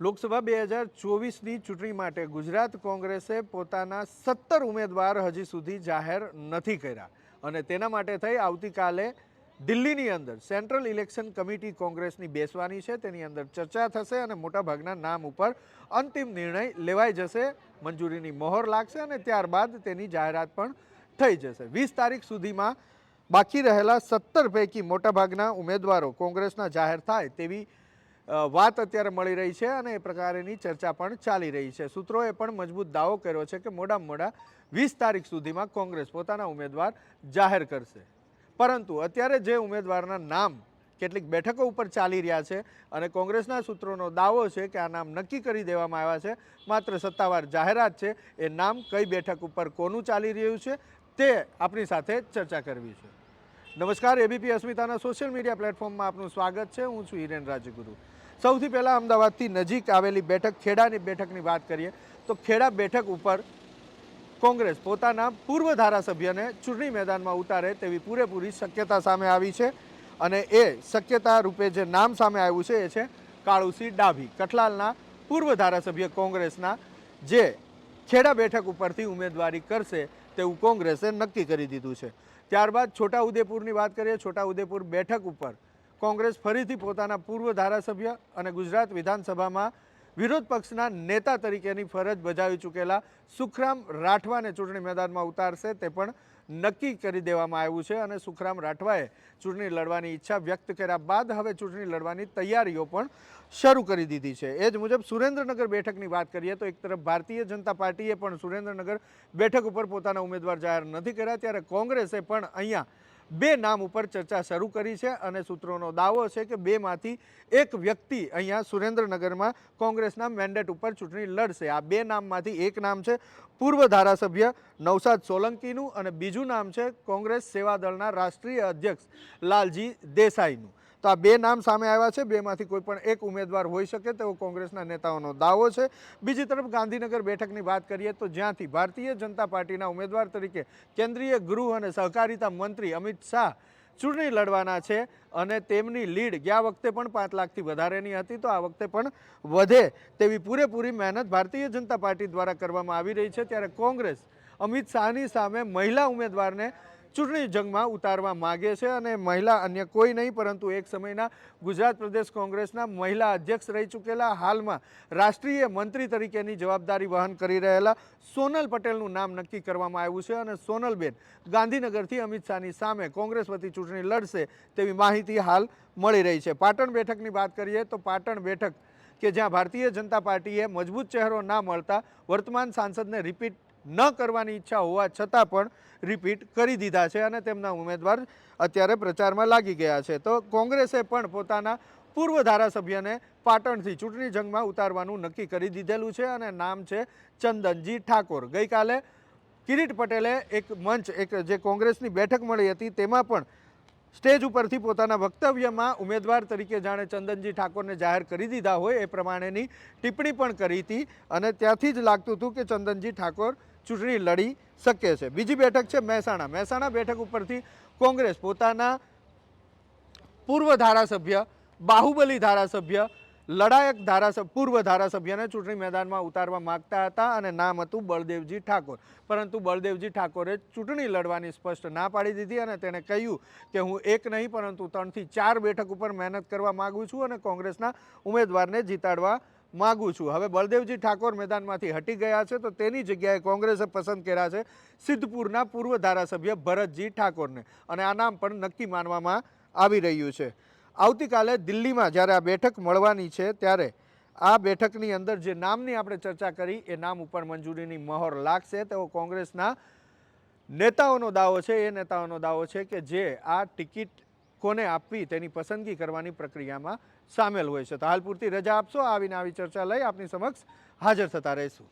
લોકસભા બે હજાર ચોવીસની ચૂંટણી માટે ગુજરાત કોંગ્રેસે પોતાના સત્તર ઉમેદવાર હજી સુધી જાહેર નથી કર્યા. અને તેના માટે થઈ આવતીકાલે દિલ્હીની અંદર સેન્ટ્રલ ઇલેક્શન કમિટી કોંગ્રેસની બેસવાની છે. તેની અંદર ચર્ચા થશે અને મોટાભાગના નામ ઉપર અંતિમ નિર્ણય લેવાઈ જશે. મંજૂરીની મહોર લાગશે અને ત્યારબાદ તેની જાહેરાત પણ થઈ જશે. વીસ તારીખ સુધીમાં બાકી રહેલા સત્તર પૈકી મોટાભાગના ઉમેદવારો કોંગ્રેસના જાહેર થાય તેવી વાત અત્યારે મળી રહી છે અને એ પ્રકારેની ચર્ચા પણ ચાલી રહી છે. સૂત્રોએ પણ મજબૂત દાવો કર્યો છે કે મોડામાં મોડા વીસ તારીખ સુધીમાં કોંગ્રેસ પોતાના ઉમેદવાર જાહેર કરશે. પરંતુ અત્યારે જે ઉમેદવારના નામ કેટલીક બેઠકો ઉપર ચાલી રહ્યા છે અને કોંગ્રેસના સૂત્રોનો દાવો છે કે આ નામ નક્કી કરી દેવામાં આવ્યા છે, માત્ર સત્તાવાર જાહેરાત છે, એ નામ કઈ બેઠક ઉપર કોનું ચાલી રહ્યું છે તે આપણી સાથે ચર્ચા કરવી છે. નમસ્કાર, એબીપી અસ્મિતાના સોશિયલ મીડિયા પ્લેટફોર્મમાં આપનું સ્વાગત છે. હું છું હિરેન રાજગુરુ. સૌથી પહેલાં અમદાવાદથી નજીક આવેલી બેઠક, ખેડાની બેઠકની વાત કરીએ, તો ખેડા બેઠક ઉપર કોંગ્રેસ પોતાના પૂર્વ ધારાસભ્યને ચૂંટણી મેદાનમાં ઉતારે તેવી પૂરેપૂરી શક્યતા સામે આવી છે. અને એ શક્યતા રૂપે જે નામ સામે આવ્યું છે એ છે કાળુસિંહ ડાભી. કઠલાલના પૂર્વ ધારાસભ્ય કોંગ્રેસના જે ખેડા બેઠક ઉપરથી ઉમેદવારી કરશે તેવું કોંગ્રેસે નક્કી કરી દીધું છે. ત્યારબાદ છોટાઉદેપુરની વાત કરીએ, છોટાઉદેપુર બેઠક ઉપર કોંગ્રેસ ફરીથી પોતાના પૂર્વ ધારાસભ્ય અને ગુજરાત વિધાનસભામાં વિરોધ પક્ષના નેતા તરીકેની ફરજ બજાવી ચૂકેલા સુખરામ રાઠવાને ચૂંટણી મેદાનમાં ઉતારશે તે પણ નક્કી કરી દેવામાં આવ્યું છે અને સુખરામ રાઠવાએ ચૂંટણી લડવાની ઈચ્છા વ્યક્ત કર્યા બાદ હવે ચૂંટણી લડવાની તૈયારીઓ પણ શરૂ કરી દીધી છે. એ જ મુજબ સુરેન્દ્રનગર બેઠકની વાત કરીએ તો એક તરફ ભારતીય જનતા પાર્ટીએ પણ સુરેન્દ્રનગર બેઠક ઉપર પોતાના ઉમેદવાર જાહેર નથી કર્યા, ત્યારે કોંગ્રેસે પણ અહીંયા બે નામ ઉપર ચર્ચા શરૂ કરી છે અને સૂત્રોનો દાવો છે કે બેમાંથી એક વ્યક્તિ અહીંયા સુરેન્દ્રનગરમાં કોંગ્રેસના મેન્ડેટ ઉપર ચૂંટણી લડશે. આ બે નામમાંથી એક નામ છે પૂર્વ ધારાસભ્ય નવસાદ સોલંકીનું અને બીજું નામ છે કોંગ્રેસ સેવાદળના રાષ્ટ્રીય અધ્યક્ષ લાલજી દેસાઈનું. તો આ બે નામ સામે આવ્યા છે. બેમાંથી કોઈ પણ એક ઉમેદવાર હોઈ શકે તેવો કોંગ્રેસના નેતાઓનો દાવો છે. બીજી તરફ ગાંધીનગર બેઠકની વાત કરીએ તો જ્યાંથી ભારતીય જનતા પાર્ટીના ઉમેદવાર તરીકે કેન્દ્રીય ગૃહ અને સહકારિતા મંત્રી અમિત શાહ ચૂંટણી લડવાના છે અને તેમની લીડ ગયા વખતે પણ પાંચ લાખથી વધારેની હતી, તો આ વખતે પણ વધે તેવી પૂરેપૂરી મહેનત ભારતીય જનતા પાર્ટી દ્વારા કરવામાં આવી રહી છે. ત્યારે કોંગ્રેસ અમિત શાહની સામે મહિલા ઉમેદવારને ચૂંટણી જંગમાં ઉતારવા માગે છે અને મહિલા અન્ય કોઈ નહીં, પરંતુ એક સમયના ગુજરાત પ્રદેશ કોંગ્રેસના મહિલા અધ્યક્ષ રહી ચૂકેલા. હાલમાં રાષ્ટ્રીય મંત્રી તરીકેની જવાબદારી વહન કરી રહેલા સોનલ પટેલનું નામ નક્કી કરવામાં આવ્યું છે અને સોનલબેન ગાંધીનગરથી અમિત શાહની સામે કોંગ્રેસ વતી ચૂંટણી લડશે તેવી માહિતી હાલ મળી રહી છે. પાટણ બેઠકની વાત કરીએ તો પાટણ બેઠક કે જ્યાં ભારતીય જનતા પાર્ટીએ મજબૂત ચહેરો ના મળતા વર્તમાન સાંસદને રિપીટ ન કરવાની ઈચ્છા હોવા છતાં પણ રિપીટ કરી દીધા છે અને તેમના ઉમેદવાર અત્યારે પ્રચારમાં લાગી ગયા છે. તો કોંગ્રેસે પણ પોતાના પૂર્વ ધારાસભ્યને પાટણથી ચૂંટણી જંગમાં ઉતારવાનું નક્કી કરી દીધેલું છે અને નામ છે ચંદનજી ઠાકોર. ગઈકાલે કિરીટ પટેલે એક મંચ, એક જે કોંગ્રેસની બેઠક મળી હતી તેમાં પણ સ્ટેજ ઉપરથી પોતાના વક્તવ્યમાં ઉમેદવાર તરીકે જાણે ચંદનજી ઠાકોરને જાહેર કરી દીધા હોય એ પ્રમાણેની ટિપ્પણી પણ કરી હતી અને ત્યાંથી જ લાગતું હતું કે ચંદનજી ઠાકોર ચૂંટણી લડી શકે છે. બીજી બેઠક છે મહેસાણા. મહેસાણા બેઠક ઉપરથી કોંગ્રેસ પોતાના પૂર્વ ધારાસભ્ય બાહુબલી ધારાસભ્ય લડાયક ધારાસભ્ય, પૂર્વ ધારાસભ્યને ચૂંટણી મેદાનમાં ઉતારવા માગતા હતા અને નામ હતું બળદેવજી ઠાકોર. પરંતુ બળદેવજી ઠાકોરે ચૂંટણી લડવાની સ્પષ્ટ ના પાડી દીધી અને તેણે કહ્યું કે હું એક નહીં, પરંતુ ત્રણથી ચાર બેઠક ઉપર મહેનત કરવા માગું છું અને કોંગ્રેસના ઉમેદવારને જીતાડવા માગું છું. હવે બળદેવજી ઠાકોર મેદાનમાંથી હટી ગયા છે તો તેની જગ્યાએ કોંગ્રેસે પસંદ કર્યા છે સિદ્ધપુરના પૂર્વ ધારાસભ્ય ભરતજી ઠાકોરને. અને આ નામ પણ નક્કી માનવામાં આવી રહ્યું છે. આવતીકાલે દિલ્હીમાં જ્યારે આ બેઠક મળવાની છે ત્યારે આ બેઠકની અંદર જે નામની આપણે ચર્ચા કરી, એ નામ ઉપર મંજૂરીની મહોર લાગશે. તેવો કોંગ્રેસના નેતાઓનો દાવો છે. એ નેતાઓનો દાવો છે કે જે આ ટિકિટ કોને આપવી તેની પસંદગી કરવાની પ્રક્રિયામાં સામેલ હોય છે. તો હાલ પૂરતી રજા આપશો. આવીને આવી ચર્ચા લઈ આપની સમક્ષ હાજર થતા રહીશું.